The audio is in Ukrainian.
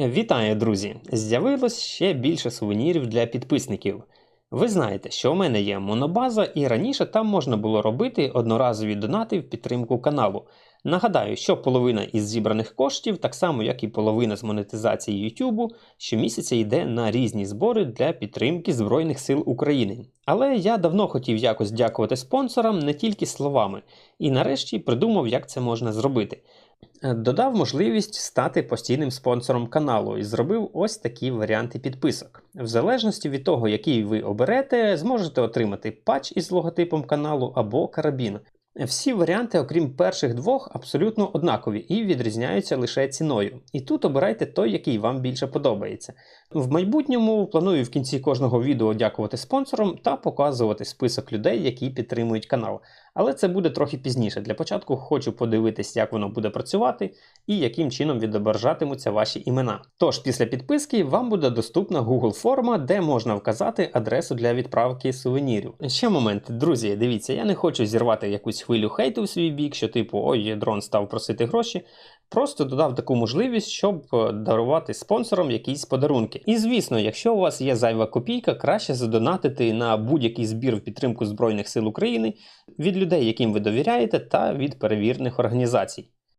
Вітаю, друзі! З'явилось ще більше сувенірів для підписників. Ви знаєте, що у мене є монобаза, і раніше там можна було робити одноразові донати в підтримку каналу. Нагадаю, що половина із зібраних коштів, так само як і половина з монетизації YouTube, щомісяця йде на різні збори для підтримки Збройних сил України. Але я давно хотів якось дякувати спонсорам не тільки словами, і нарешті придумав, як це можна зробити. Е, Додав можливість стати постійним спонсором каналу і зробив ось такі варіанти підписок. В залежності від того, який ви оберете, зможете отримати патч із логотипом каналу або карабін. Всі варіанти, окрім перших двох, абсолютно однакові і відрізняються лише ціною. І тут обирайте той, який вам більше подобається. В майбутньому планую в кінці кожного відео дякувати спонсорам та показувати список людей, які підтримують канал. Але це буде трохи пізніше. Для початку хочу подивитись, як воно буде працювати і яким чином відображатимуться ваші імена. Тож після підписки вам буде доступна Google форма, де можна вказати адресу для відправки сувенірів. Ще момент, друзі, дивіться, я не хочу зірвати якусь хвилю хейту в свій бік, що типу ой, дрон став просити гроші. Просто додав таку можливість, щоб е, дарувати спонсорам якісь подарунки. І звісно, якщо у вас є зайва копійка, краще задонатити на будь-який збір в підтримку Збройних сил України від людей, яким ви довіряєте, та від перевірених організацій.